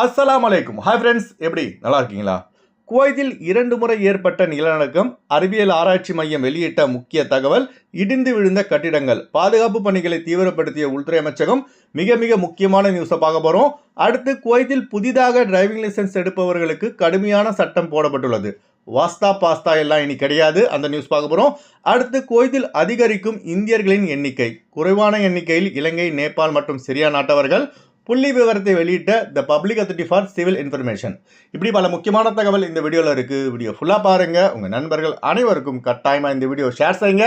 அஸ்லாம் அலைக்கும் hi friends எப்படி? நல்லா இருக்கீங்களா? குவைத்தில் இரண்டு முறை ஏற்பட்ட நிலநடுக்கம் அறிவியல் ஆராய்ச்சி மையம் வெளியிட்ட முக்கிய தகவல் இடிந்து விழுந்த கட்டிடங்கள். பாதுகாப்பு பணிகளை தீவிரப்படுத்திய உள்துறை அமைச்சகம் மிக மிக முக்கியமான நியூஸை பார்க்க போகிறோம் அடுத்து குவைத்தில் புதிதாக டிரைவிங் லைசென்ஸ் எடுப்பவர்களுக்கு கடுமையான சட்டம் போடப்பட்டுள்ளது. வாஸ்தா பாஸ்தா எல்லாம் இனி கிடையாது. அந்த நியூஸ் பார்க்க போகிறோம் அடுத்து குவைத்தில் அதிகரிக்கும் இந்தியர்களின் எண்ணிக்கை. குறைவான எண்ணிக்கையில் இலங்கை நேபாள் மற்றும் சிரியா நாட்டவர்கள் புள்ளி விவரத்தை வெளியிட்ட the public authority for civil information இப்படி பல முக்கியமான தகவல் இந்த வீடியோவில் இருக்குது வீடியோ ஃபுல்லாக பாருங்கள் உங்கள் நண்பர்கள் அனைவருக்கும் கட்டாயமாக இந்த வீடியோ ஷேர் செய்யுங்க.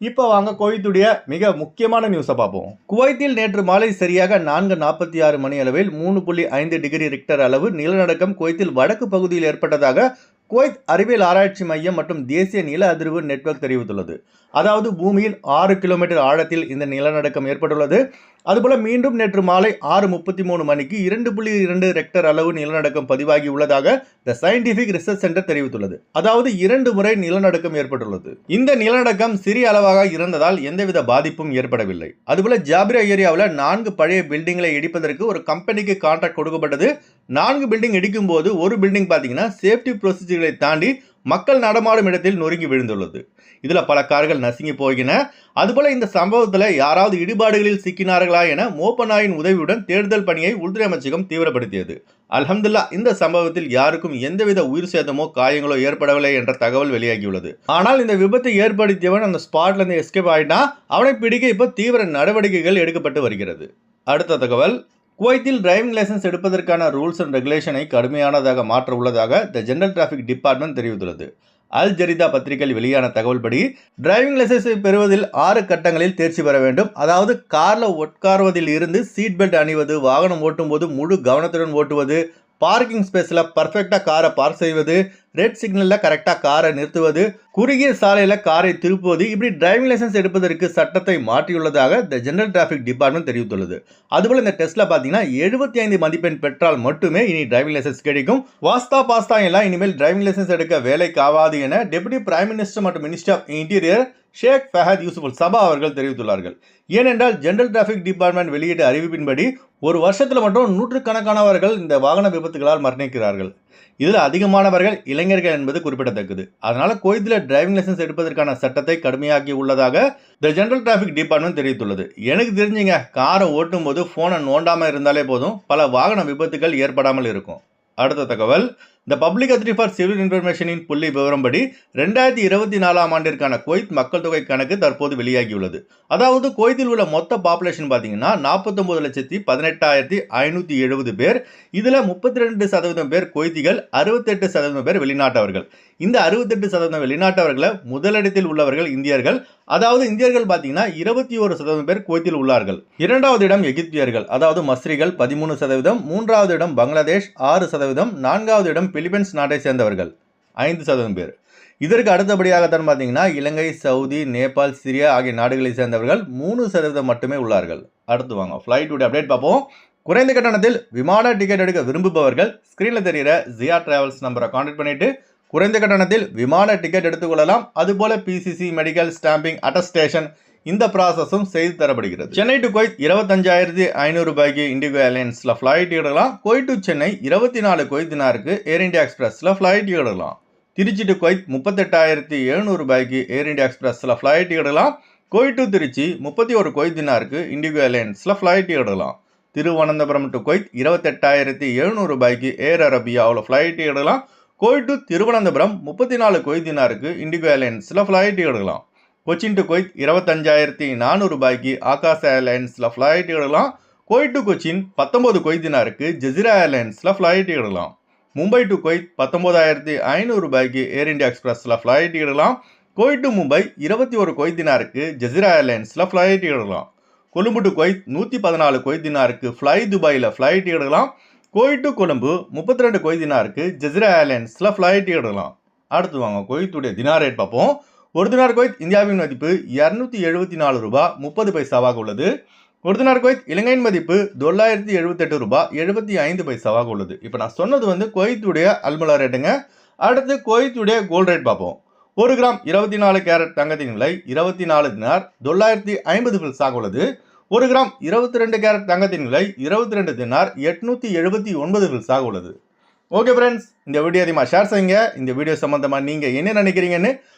இப்போ வாங்க குவைத்துடைய மிக முக்கியமான நியூஸை பார்ப்போம். குவைத்தில் நேற்று மாலை சரியாக நான்கு நாற்பத்தி ஆறு மணி அளவில் மூணு புள்ளி ஐந்து டிகிரி ரிக்டர் அளவு நிலநடுக்கம் குவைத்தில் வடக்கு பகுதியில் ஏற்பட்டதாக குவைத் அறிவியல் ஆராய்ச்சி மையம் மற்றும் தேசிய நில அதிர்வு நெட்வொர்க் தெரிவித்துள்ளது. அதாவது பூமியில் ஆறு கிலோமீட்டர் ஆழத்தில் இந்த நிலநடுக்கம் ஏற்பட்டுள்ளது. அதுபோல மீண்டும் நேற்று மாலை ஆறு முப்பத்தி மூணு மணிக்கு இரண்டு புள்ளி இரண்டு ரெக்டர் அளவு நிலநடுக்கம் பதிவாகி உள்ளதாக த சயின்டிபிக் ரிசர்ச் சென்டர் தெரிவித்துள்ளது. அதாவது இரண்டு முறை நிலநடுக்கம் ஏற்பட்டுள்ளது. இந்த நிலநடுக்கம் சிறிய அளவாக இருந்ததால் எந்தவித பாதிப்பும் ஏற்படவில்லை. அதுபோல ஜாபிரா ஏரியாவில் நான்கு பழைய பில்டிங்களை இடிப்பதற்கு ஒரு கம்பெனிக்கு கான்ட்ராக்ட் கொடுக்கப்பட்டது. நான்கு பில்டிங் இடிக்கும் போது ஒரு பில்டிங் பார்த்தீங்கன்னா சேஃப்டி ப்ரொசீஜர்களை தாண்டி மக்கள் நடமாடும் இடத்தில் நொறுங்கி விழுந்துள்ளது. இதில் பல கார்கள் நசுங்கி போகின. அதுபோல இந்த சம்பவத்தில் யாராவது இடிபாடுகளில் சிக்கினார்களா என மோப்பநாயின் உதவியுடன் தேடுதல் பணியை உள்துறை அமைச்சகம் தீவிரப்படுத்தியது. அல்ஹம்துல்லா இந்த சம்பவத்தில் யாருக்கும் எந்தவித உயிர் சேதமோ காயங்களோ ஏற்படவில்லை என்ற தகவல் வெளியாகியுள்ளது. ஆனால் இந்த விபத்தை ஏற்படுத்தியவன் அந்த ஸ்பாட்ல இருந்து எஸ்கேப் ஆயிட்டான். அவனை பிடிக்க இப்போ தீவிர நடவடிக்கைகள் எடுக்கப்பட்டு வருகிறது. அடுத்த தகவல். குவைத்தில் டிரைவிங் லைசன்ஸ் எடுப்பதற்கான ரூல்ஸ் அண்ட் ரெகுலேஷனை கடுமையானதாக மாற்ற உள்ளதாக த ஜெனரல் டிராஃபிக் டிபார்ட்மெண்ட் தெரிவித்துள்ளது. அல் ஜரிதா பத்திரிகையில் வெளியான தகவல்படி டிரைவிங் லைசன்ஸை பெறுவதில் ஆறு கட்டங்களில் தேர்ச்சி பெற வேண்டும். அதாவது காரில் உட்காருவதில் இருந்து சீட் பெல்ட் அணிவது வாகனம் ஓட்டும்போது முழு கவனத்துடன் ஓட்டுவது பார்க்கிங் ஸ்பேஸில் பர்ஃபெக்டாக காரை பார்க் செய்வது ரெட் சிக்னலில் கரெக்டாக காரை நிறுத்துவது குறுகிய சாலையில் காரை திருப்புவது இப்படி டிரைவிங் லைசன்ஸ் எடுப்பதற்கு சட்டத்தை மாற்றியுள்ளதாக த ஜெனரல் டிராஃபிக் டிபார்ட்மெண்ட் தெரிவித்துள்ளது. அதுபோல் இந்த டெஸ்ட்டில் பார்த்தீங்கன்னா எழுபத்தி ஐந்து மதிப்பெண் பெற்றால் மட்டுமே இனி டிரைவிங் லைசன்ஸ் கிடைக்கும். வாஸ்தா பாஸ்தா எல்லாம் இனிமேல் டிரைவிங் லைசன்ஸ் எடுக்க வேலைக்கு ஆகாது என டெபுட்டி பிரைம் மினிஸ்டர் மற்றும் minister of interior Sheikh Fahad Yousef Al Sabah அவர்கள் தெரிவித்துள்ளார்கள். ஏனென்றால் ஜெனரல் டிராஃபிக் டிபார்ட்மெண்ட் வெளியிட்ட அறிவிப்பின்படி ஒரு வருஷத்தில் மட்டும் நூற்றுக்கணக்கானவர்கள் இந்த வாகன விபத்துகளால் மரணிக்கிறார்கள். இதில் அதிகமானவர்கள் இளைஞர்கள் என்பது குறிப்பிடத்தக்கது. அதனால் கோயத்தில் டிரைவிங் லைசன்ஸ் எடுப்பதற்கான சட்டத்தை கடுமையாக்கி உள்ளதாக த ஜெனரல் டிராஃபிக் டிபார்ட்மெண்ட் தெரிவித்துள்ளது. எனக்கு தெரிஞ்சுங்க காரை ஓட்டும் போது ஃபோனை நோண்டாமல் இருந்தாலே போதும் பல வாகன விபத்துகள் ஏற்படாமல் இருக்கும். அடுத்த தகவல் இந்த பப்ளிக் அத்ரி ஃபார் சிவில் இன்ஃபர்மேஷனின் புள்ளி விவரம்படி ரெண்டாயிரத்தி இருபத்தி நாலாம் ஆண்டிற்கான குவைத் மக்கள் தொகை கணக்கு தற்போது வெளியாகியுள்ளது. அதாவது குவைத்தில் உள்ள மொத்த பாப்புலேஷன் பார்த்தீங்கன்னா நாற்பத்தொம்பது லட்சத்தி பதினெட்டாயிரத்தி ஐநூற்றி எழுபது பேர். இதில் முப்பத்தி ரெண்டு சதவீதம் பேர் குவைத்திகள் அறுபத்தெட்டு சதவீதம் பேர் வெளிநாட்டவர்கள். இந்த அறுபத்தெட்டு சதவீதம் வெளிநாட்டவர்களை முதலிடத்தில் உள்ளவர்கள் இந்தியர்கள். அதாவது இந்தியர்கள் பார்த்தீங்கன்னா இருபத்தி ஒரு சதவீதம் பேர் குவைத்தில் உள்ளார்கள். இரண்டாவது இடம் எகிப்தியர்கள். அதாவது மஸ்ரிகள் பதிமூணு சதவீதம் மூன்றாவது இடம் பங்களாதேஷ் ஆறு சதவீதம் நான்காவது இடம் பிலிப்பைன்ஸ் நாட்டை சேர்ந்தவர்கள். ஐந்து சதவீதம் பேர். இதற்கு அடுத்தபடியாகத்தான் பார்த்தீங்கன்னா இலங்கை சவுதி நேபாள் சிரியா ஆகிய நாடுகளை சேர்ந்தவர்கள் மூணு சதவீதம் மட்டுமே உள்ளார்கள். அடுத்து வாங்க ஃப்ளைட்டுடைய அப்டேட் பார்ப்போம். குறைந்த கட்டணத்தில் விமான டிக்கெட் எடுக்க விரும்புபவர்கள் ஸ்க்ரீனில் தெரிகிற ஜியா டிராவல்ஸ் நம்பரை கான்டாக்ட் பண்ணிட்டு குறைந்த கட்டணத்தில் விமான டிக்கெட் எடுத்துக்கொள்ளலாம் அதுபோல பிசிசி மெடிக்கல் ஸ்டாம்பிங் அட்டஸ்டேஷன் இந்த ப்ராசஸும் செய்து தரப்படுகிறது. சென்னை டு கொய்த் இருபத்தஞ்சாயிரத்தி ஐநூறு ரூபாய்க்கு இண்டிகோ ஏர்லைன்ஸில் ஃப்ளைட் எடுக்கலாம். கொய்த் டு சென்னை இருபத்தி நாலு கொய்த் தினாருக்கு ஏர் இண்டியா எக்ஸ்பிரஸில் ஃப்ளைட் எடுக்கலாம். திருச்சி டு கொய்த் முப்பத்தெட்டாயிரத்தி எழுநூறு ரூபாய்க்கு ஏர் இண்டியா எக்ஸ்பிரஸில் ஃப்ளைட் எடுக்கலாம். கொய்த் டு திருச்சி முப்பத்தி ஒரு கொய்த் தினாருக்கு இண்டிகோ ஏர்லைன்ஸில் ஃப்ளைட் எடுக்கலாம். திருவனந்தபுரம் டு கொய்த் இருபத்தெட்டாயிரத்தி எழுநூறு ரூபாய்க்கு ஏர் அரபியாவில் ஃப்ளைட் எடுக்கலாம். கொய்த் டு திருவனந்தபுரம் முப்பத்தி நாலு கொய்தினாருக்கு இண்டிகோ ஏர்லைன்ஸில் ஃப்ளைட் எடுக்கலாம். கொச்சின் டு கொய்த் இருபத்தஞ்சாயிரத்தி நானூறு ரூபாய்க்கு ஆகாஷ் ஏர்லைன்ஸில் ஃப்ளைட் எடுக்கலாம். கொய்த் டு கொச்சின் பத்தொம்பது கொய்தினாருக்கு ஜெசிரா ஏர்லைன்ஸில் ஃப்ளைட் எடுக்கலாம். மும்பை டு கொய்த் பத்தொம்போதாயிரத்தி ஐநூறு ரூபாய்க்கு ஏர் இந்தியா எக்ஸ்பிரஸில் ஃப்ளைட் எடுக்கலாம். கொய்த் டு மும்பை இருபத்தி ஒரு கொய்தினாருக்கு ஜெசிரா ஏர்லைன்ஸில் ஃப்ளைட் எடுக்கலாம். கொழும்பு டு கொய்த் நூற்றி பதினாலு கொய்தினாருக்கு ஃப்ளை துபாயில் ஃப்ளைட் எடுக்கலாம். கொய்த் டு கொழும்பு முப்பத்தி ரெண்டு கொய்தினாருக்கு ஜெசிரா ஏர்லைன்ஸில் ஃப்ளைட் எடுக்கலாம். அடுத்து வாங்க கொய்த்துடைய தினார் ரேட் பார்ப்போம். ஒரு தினார் குவைத் இந்தியாவின் மதிப்பு இரநூத்தி எழுபத்தி நாலு ரூபா முப்பது பைசாவாக உள்ளது. ஒரு தினார் குவைத் இலங்கையின் மதிப்பு தொள்ளாயிரத்தி எழுபத்தெட்டு ரூபாய் எழுபத்தி ஐந்து பைசாவாக உள்ளது. இப்போ நான் சொன்னது வந்து குவைத்துடைய அல்முலா ரேட்டுங்க அடுத்து குவைத்துடைய கோல்டு ரேட் பார்ப்போம். ஒரு கிராம் இருபத்தி நாலு கேரட் தங்கத்தின் விலை இருபத்தி நாலு தினார் தொள்ளாயிரத்தி ஐம்பது பைசாக உள்ளது. ஒரு கிராம் இருபத்தி ரெண்டு கேரட் தங்கத்தின் விலை இருபத்தி ரெண்டு தினார் எட்நூற்றி எழுபத்தி ஒன்பது பைசாக உள்ளது. ஓகே ஃப்ரெண்ட்ஸ் இந்த வீடியோ அதிகமாக ஷேர் செய்யுங்க. இந்த வீடியோ சம்மந்தமாக நீங்கள் என்ன நினைக்கிறீங்கன்னு